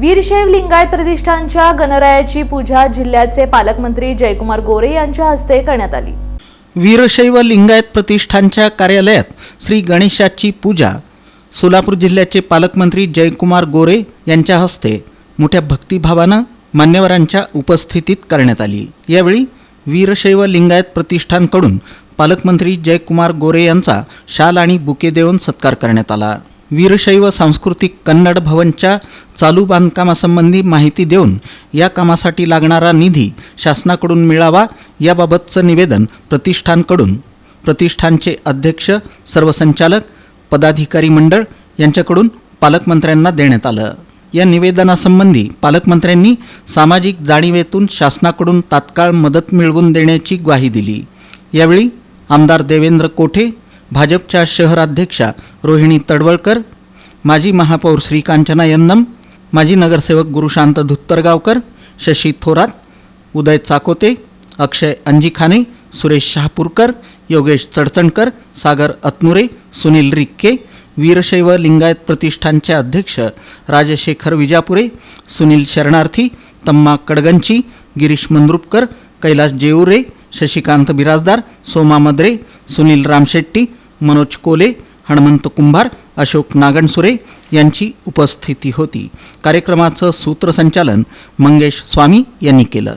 वीरशैव लिंगायत प्रतिष्ठानच्या गणरायाची पूजा जिल्ह्याचे पालकमंत्री जयकुमार गोरे यांच्या हस्ते करण्यात आली. वीरशैव लिंगायत प्रतिष्ठानच्या कार्यालयात श्री गणेशाची पूजा सोलापूर जिल्ह्याचे पालकमंत्री जयकुमार गोरे यांच्या हस्ते मोठ्या भक्तिभावानं मान्यवरांच्या उपस्थितीत करण्यात आली. यावेळी वीरशैव लिंगायत प्रतिष्ठानकडून पालकमंत्री जयकुमार गोरे यांचा शाल आणि बुके देऊन सत्कार करण्यात आला. वीरशैव सांस्कृतिक कन्नड भवनच्या चालू बांधकामासंबंधी माहिती देऊन या कामासाठी लागणारा निधी शासनाकडून मिळावा याबाबतचं निवेदन प्रतिष्ठानकडून. प्रतिष्ठानचे अध्यक्ष सर्वसंचालक पदाधिकारी मंडळ यांच्याकडून पालकमंत्र्यांना देण्यात आलं. या निवेदनासंबंधी पालकमंत्र्यांनी सामाजिक जाणीवेतून शासनाकडून तात्काळ मदत मिळवून देण्याची ग्वाही दिली. यावेळी आमदार देवेंद्र कोठे भाजपच्या शहराध्यक्षा रोहिणी तडवळकर माजी महापौर श्रीकांचना यन्नम माजी नगरसेवक गुरुशांत धुत्तरगावकर शशी थोरात उदय चाकोते अक्षय अंजिखाने सुरेश शहापूरकर योगेश चडचणकर सागर अतनुरे सुनील रिक्के वीरशैव लिंगायत प्रतिष्ठानचे अध्यक्ष राजशेखर विजापुरे सुनील शरणार्थी तम्मा कडगंची गिरीश मंद्रुपकर कैलास जेऊरे शशिकांत बिराजदार सोमा मद्रे सुनील रामशेट्टी मनोज कोले हणमंत कुंभार अशोक नागणसुरे यांची उपस्थिती होती. कार्यक्रमाचं सूत्रसंचालन मंगेश स्वामी यांनी केलं.